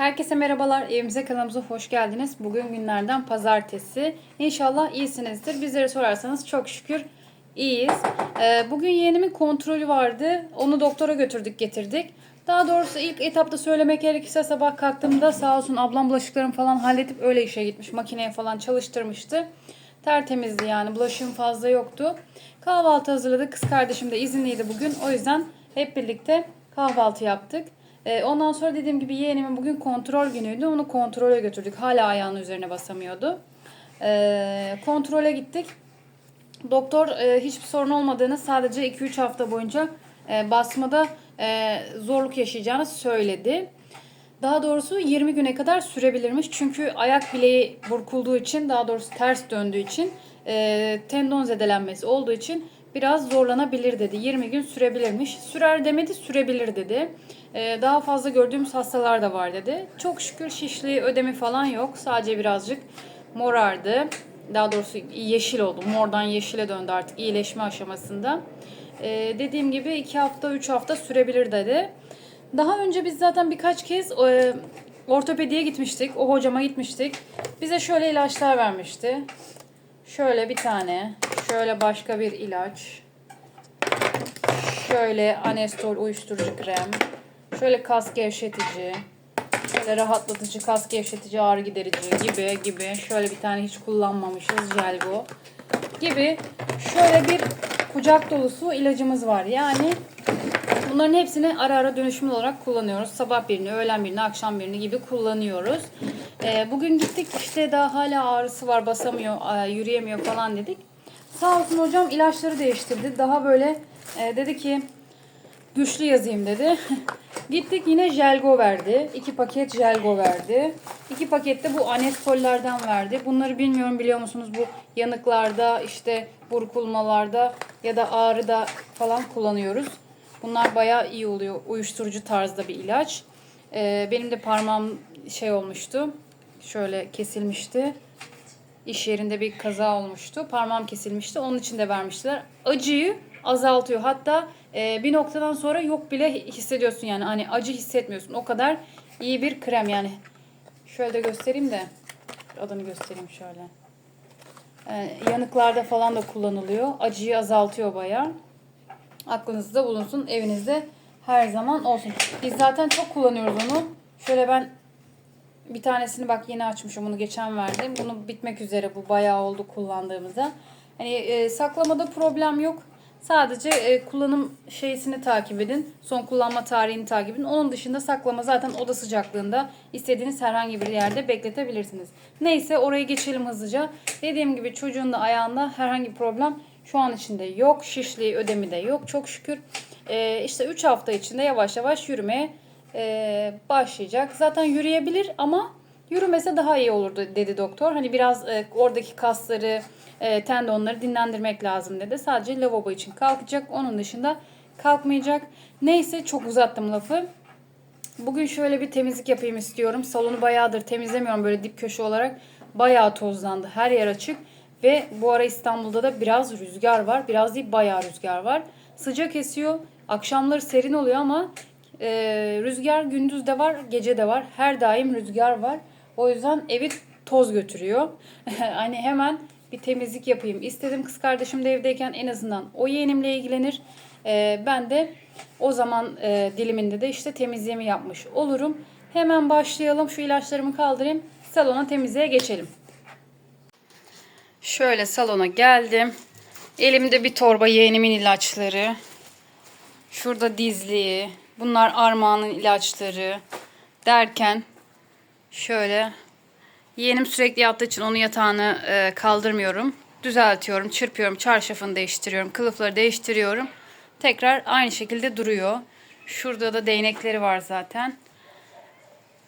Herkese merhabalar. Evimize kanalımıza hoş geldiniz. Bugün günlerden pazartesi. İnşallah iyisinizdir. Bizlere sorarsanız çok şükür iyiyiz. Ee, bugün yeğenimin kontrolü vardı. Onu doktora götürdük getirdik. Daha doğrusu ilk etapta söylemek gerekirse sabah kalktığımda sağ olsun ablam bulaşıklarımı falan halledip öyle işe gitmiş. Makineye falan çalıştırmıştı. Tertemizdi yani bulaşığım fazla yoktu. Kahvaltı hazırladık. Kız kardeşim de izinliydi bugün. O yüzden hep birlikte kahvaltı yaptık. Ee, ondan sonra dediğim gibi yeğenimin bugün kontrol günüydü. Onu kontrole götürdük. Hala ayağının üzerine basamıyordu. Ee, kontrole gittik. Doktor e, hiçbir sorun olmadığını sadece 2-3 hafta boyunca e, basmada e, zorluk yaşayacağını söyledi. Daha doğrusu 20 güne kadar sürebilirmiş. Çünkü ayak bileği burkulduğu için daha doğrusu ters döndüğü için tendon zedelenmesi olduğu için biraz zorlanabilir dedi. 20 gün sürebilirmiş. Sürer demedi sürebilir dedi. E, daha fazla gördüğümüz hastalar da var dedi. Çok şükür şişliği ödemi falan yok. Sadece birazcık morardı. Daha doğrusu yeşil oldu. Mordan yeşile döndü artık iyileşme aşamasında. Ee, dediğim gibi 2 hafta 3 hafta sürebilir dedi. Daha önce biz zaten birkaç kez e, ortopediye gitmiştik. O hocama gitmiştik. Bize şöyle ilaçlar vermişti. Şöyle bir tane. Şöyle başka bir ilaç. Şöyle anestol uyuşturucu krem. Şöyle kas gevşetici. Şöyle rahatlatıcı, kas gevşetici, ağrı giderici gibi gibi. Şöyle bir tane hiç kullanmamışız jel bu. Gibi şöyle bir kucak dolusu ilacımız var. Yani bunların hepsini ara ara dönüşümlü olarak kullanıyoruz. Sabah birini, öğlen birini, akşam birini gibi kullanıyoruz. Ee, bugün gittik işte daha hala ağrısı var basamıyor, e, yürüyemiyor falan dedik. Sağ olsun hocam ilaçları değiştirdi. Daha böyle e, dedi ki güçlü yazayım dedi. Gittik yine jelgo verdi. İki paket jelgo verdi. İki paket de bu anestollerden verdi. Bunları bilmiyorum biliyor musunuz bu yanıklarda işte burkulmalarda ya da ağrıda falan kullanıyoruz. Bunlar bayağı iyi oluyor. Uyuşturucu tarzda bir ilaç. Ee, benim de parmağım şey olmuştu. Şöyle kesilmişti. İş yerinde bir kaza olmuştu. Parmağım kesilmişti. Onun için de vermişler. Acıyı azaltıyor. Hatta e, bir noktadan sonra yok bile hissediyorsun yani. Hani acı hissetmiyorsun. O kadar iyi bir krem yani. Şöyle de göstereyim de adını göstereyim şöyle. E, yanıklarda falan da kullanılıyor. Acıyı azaltıyor bayağı. Aklınızda bulunsun. Evinizde her zaman olsun. Biz zaten çok kullanıyoruz onu. Şöyle ben bir tanesini bak yeni açmışım bunu geçen verdim. Bunu bitmek üzere bu bayağı oldu kullandığımızda. Hani e, saklamada problem yok. Sadece e, kullanım şeysini takip edin. Son kullanma tarihini takip edin. Onun dışında saklama zaten oda sıcaklığında istediğiniz herhangi bir yerde bekletebilirsiniz. Neyse oraya geçelim hızlıca. Dediğim gibi çocuğun da ayağında herhangi bir problem şu an içinde yok. Şişliği ödemi de yok çok şükür. E, işte 3 hafta içinde yavaş yavaş yürümeye e, başlayacak. Zaten yürüyebilir ama yürümese daha iyi olurdu dedi doktor. Hani biraz e, oradaki kasları, e, tendonları dinlendirmek lazım dedi. Sadece lavabo için kalkacak. Onun dışında kalkmayacak. Neyse çok uzattım lafı. Bugün şöyle bir temizlik yapayım istiyorum. Salonu bayağıdır temizlemiyorum böyle dip köşe olarak. Bayağı tozlandı. Her yer açık. Ve bu ara İstanbul'da da biraz rüzgar var. Biraz değil bayağı rüzgar var. Sıcak esiyor. Akşamları serin oluyor ama e, rüzgar gündüz de var, gece de var. Her daim rüzgar var. O yüzden evi toz götürüyor. hani hemen bir temizlik yapayım istedim. Kız kardeşim de evdeyken en azından o yeğenimle ilgilenir. E, ben de o zaman e, diliminde de işte temizliğimi yapmış olurum. Hemen başlayalım. Şu ilaçlarımı kaldırayım. Salona temizliğe geçelim. Şöyle salona geldim. Elimde bir torba yeğenimin ilaçları. Şurada dizliği. Bunlar armağanın ilaçları. Derken şöyle yeğenim sürekli yattığı için onu yatağını e, kaldırmıyorum. Düzeltiyorum, çırpıyorum, çarşafını değiştiriyorum, kılıfları değiştiriyorum. Tekrar aynı şekilde duruyor. Şurada da değnekleri var zaten.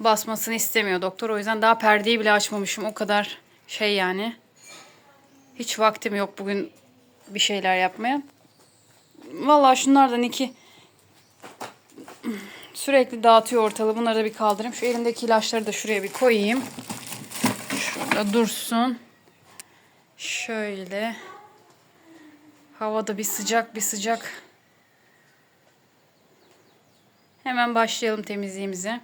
Basmasını istemiyor doktor. O yüzden daha perdeyi bile açmamışım. O kadar şey yani. Hiç vaktim yok bugün bir şeyler yapmaya. Vallahi şunlardan iki sürekli dağıtıyor ortalığı. Bunları da bir kaldırayım. Şu elimdeki ilaçları da şuraya bir koyayım. Şurada dursun. Şöyle. Havada bir sıcak bir sıcak. Hemen başlayalım temizliğimize.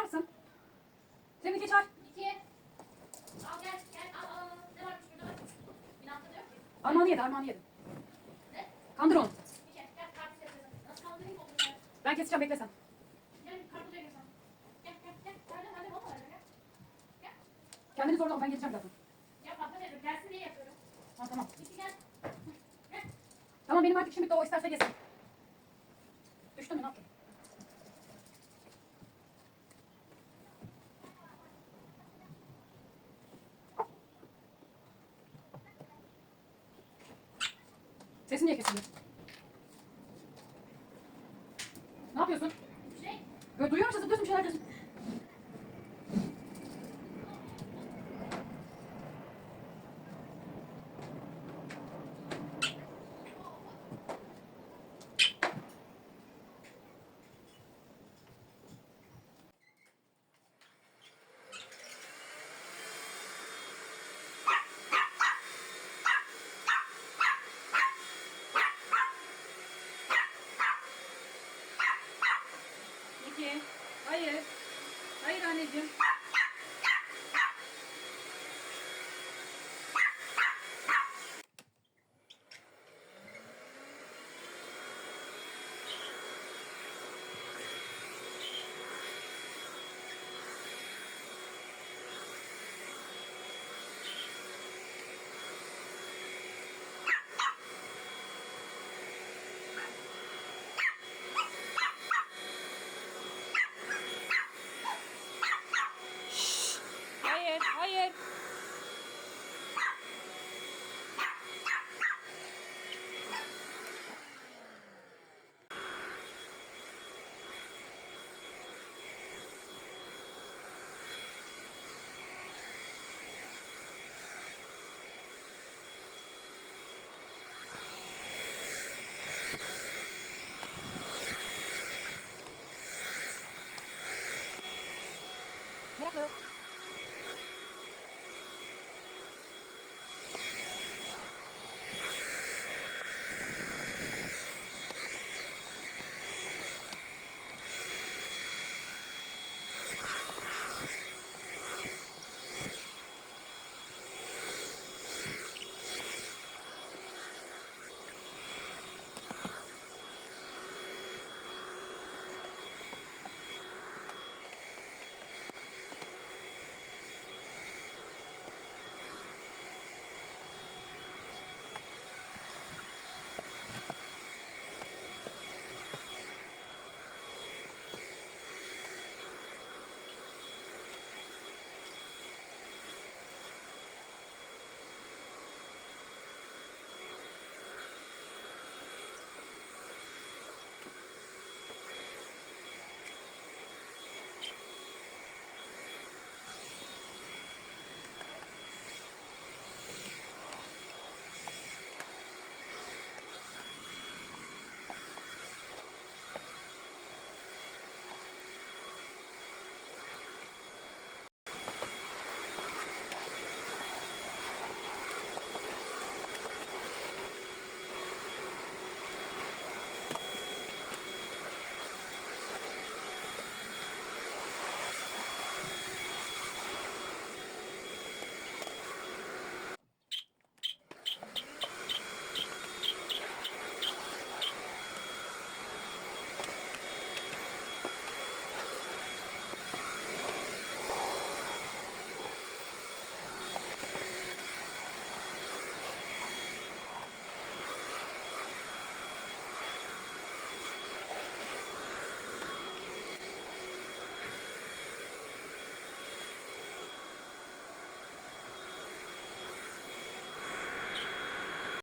Bakar mısın? Seninki çağır. İki. Al gel gel al al al. Ne varmış burada? Binafta da yok ki. Armağanı yedi, armağanı yedi. Ne? Kandır onu. Bir gel gel karpuz yapıyorsun. Nasıl kaldırayım onu ya? Ben keseceğim, bekle sen. Gel karpuz yapıyorsun. Gel gel gel. Hadi hadi valla gel. Gel. Kendini zorlama, ben keseceğim zaten. Ya patla dedim. Gelsin diye yapıyorum. Ha, tamam. Bitti gel. Tamam benim artık işim bitti, o isterse yesin. Düştün mü, ne yaptın? Sesin niye kesildi? Ne yapıyorsun? Bir şey. Böyle duyuyor musun? Zıplıyorsun bir şeyler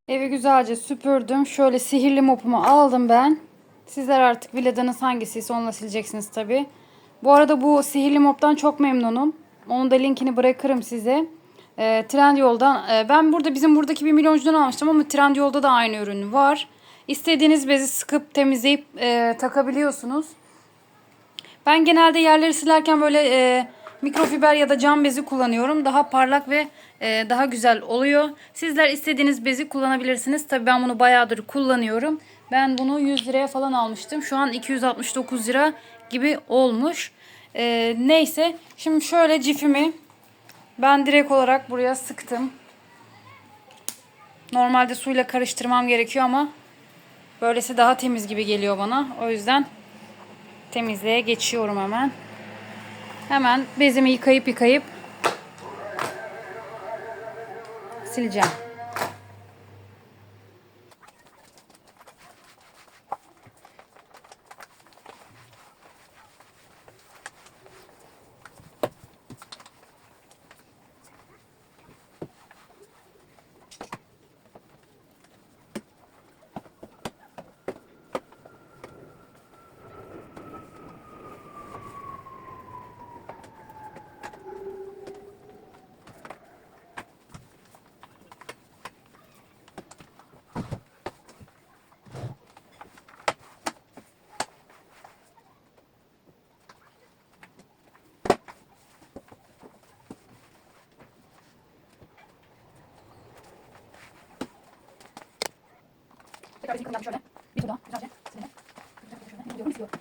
Evi güzelce süpürdüm. Şöyle sihirli mopumu aldım ben. Sizler artık villadanız hangisiyse onunla sileceksiniz tabi. Bu arada bu sihirli moptan çok memnunum. Onun da linkini bırakırım size. Ee, Trendyol'dan. e, ben burada bizim buradaki bir milyoncudan almıştım ama Trendyol'da da aynı ürün var. İstediğiniz bezi sıkıp temizleyip e, takabiliyorsunuz. Ben genelde yerleri silerken böyle e, mikrofiber ya da cam bezi kullanıyorum. Daha parlak ve e, daha güzel oluyor. Sizler istediğiniz bezi kullanabilirsiniz. Tabii ben bunu bayağıdır kullanıyorum. Ben bunu 100 liraya falan almıştım. Şu an 269 lira gibi olmuş. Ee, neyse. Şimdi şöyle cifimi ben direkt olarak buraya sıktım. Normalde suyla karıştırmam gerekiyor ama böylesi daha temiz gibi geliyor bana. O yüzden temizliğe geçiyorum hemen. Hemen bezimi yıkayıp yıkayıp sileceğim. Tekrar bir yıkayalım şöyle. Bir tur daha güzelce silelim. Şöyle diyorum siliyorum.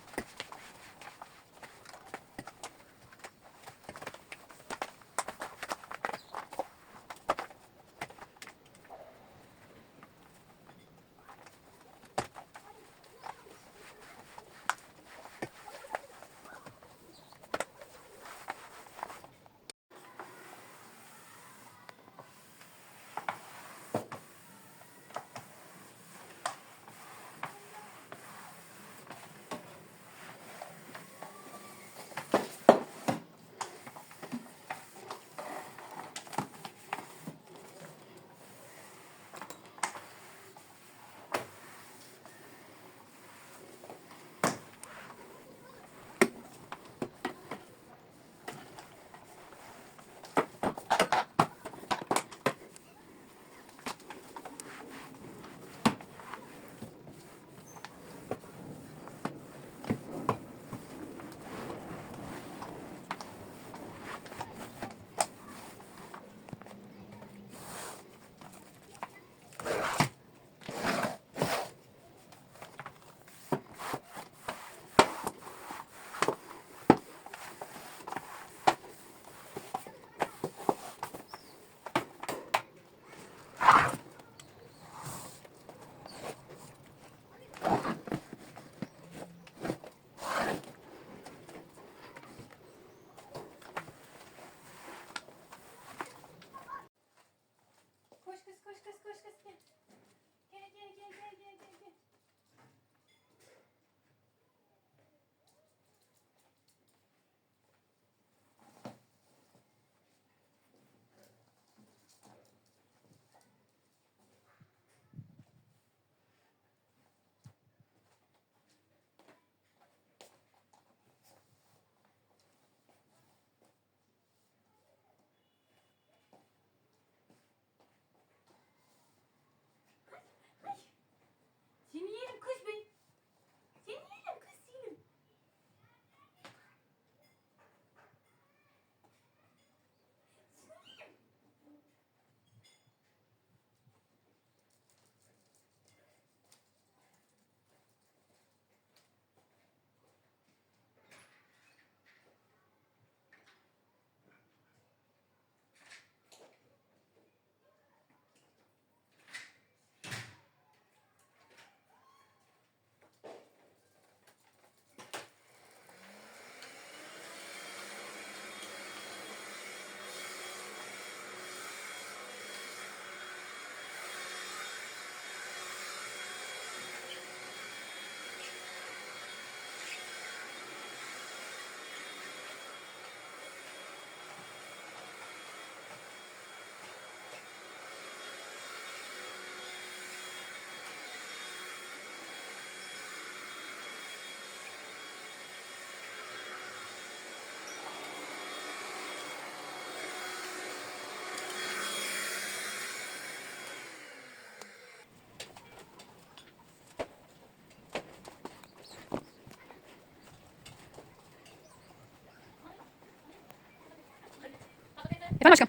Efendim aşkım.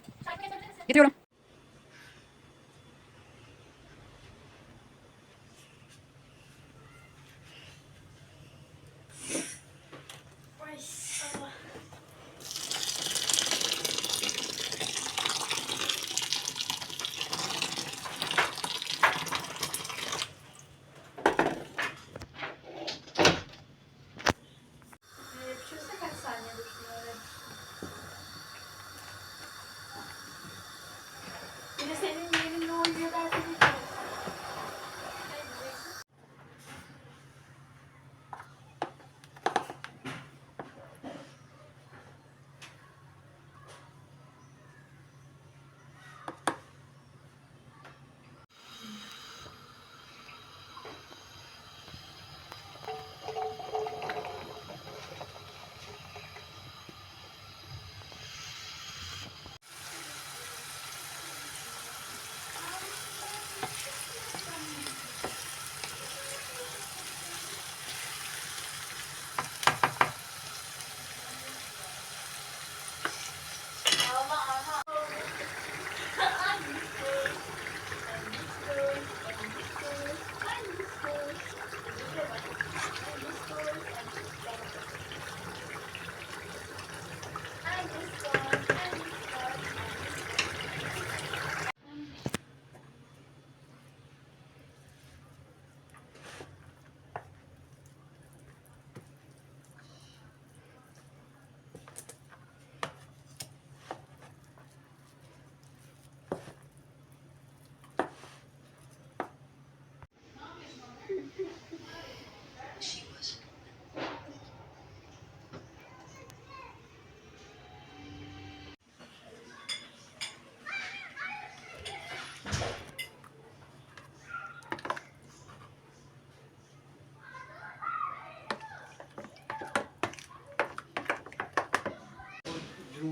Şarkı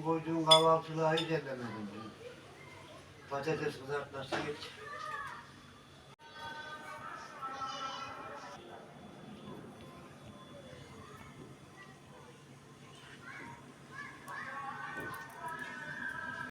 koyduğun kahvaltılığa hiç ellemedim. Patates kızartması geç.